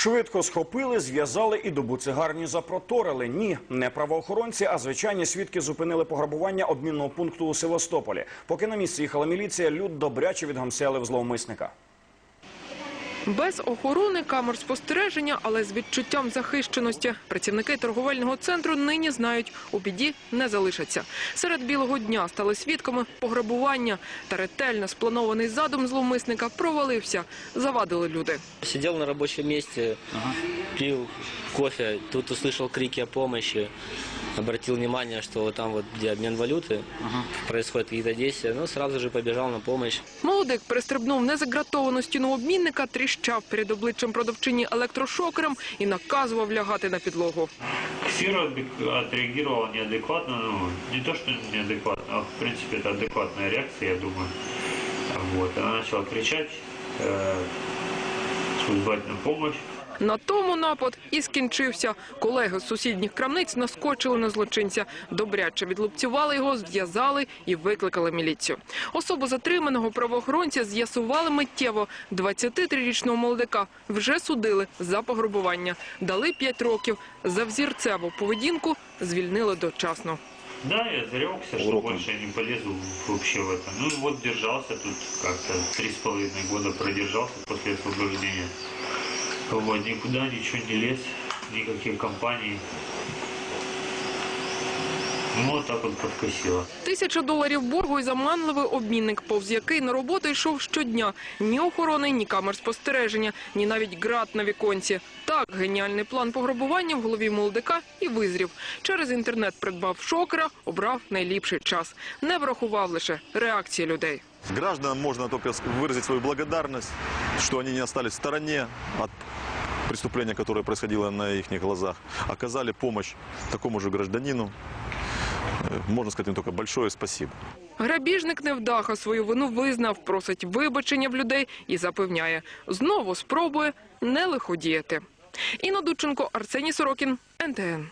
Швидко схопили, зв'язали і до цигарні запроторили. Ні, не правоохоронці, а звичайні свідки зупинили пограбування обмінного пункту у Севастополі. Поки на місці їхала міліція, люд добряче відгамселив зловмисника. Без охорони камер спостереження, але з відчуттям захищеності. Працівники торговельного центру нині знають, у біді не залишаться. Серед білого дня стали свідками пограбування. Та ретельно спланований задум зловмисника провалився. Завадили люди. Сидел на рабочем месте, пил кофе, тут услышал крики о помощи, обратил внимание, что там вот, где обмен валюты, происходят какие-то действия, ну, сразу же побежал на помощь. Молодик пристрибнув незагратовану стіну обмінника, тріщав перед обличчям продавчині електрошокером і наказував лягати на підлогу. Ксіра відреагувала неадекватно, ну, не то, що неадекватно, а в принципі це адекватна реакція, я думаю. Вот, она начала кричать, э, звать на помощь. На тому напад і скінчився. Колеги з сусідніх крамниць наскочили на злочинця. Добряче відлупцювали його, зв'язали і викликали міліцію. Особу затриманого правоохоронця з'ясували миттєво. 23-річного молодика вже судили за пограбування. Дали 5 років. За взірцеву поведінку звільнили дочасно. Да, я зарекся, что больше не полезу вообще в это. Ну вот держался тут как-то, три с половиной года продержался после освобождения. Вот, никуда ничего не лез, никаких компаний. Ну, вот так вот подкосило. Тисяча доларів боргу і заманливий обмінник, повз який на роботу йшов щодня. Ні охорони, ні камер спостереження, ні навіть град на віконці. Так, геніальний план пограбування в голові молодика і визрів. Через інтернет придбав шокера, обрав найліпший час. Не врахував лише реакції людей. Гражданам можно только ск- выразить свою благодарность, что они не остались в стороне от преступления, которое происходило на их глазах. Оказали помощь такому же гражданину. Э, Можно сказать им только большое спасибо. Грабіжник невдаха свою вину визнав, просить вибачення в людей і запевняє, знову спробує не лиходіяти. Інна Дудченко, Арсеній Сорокін, НТН.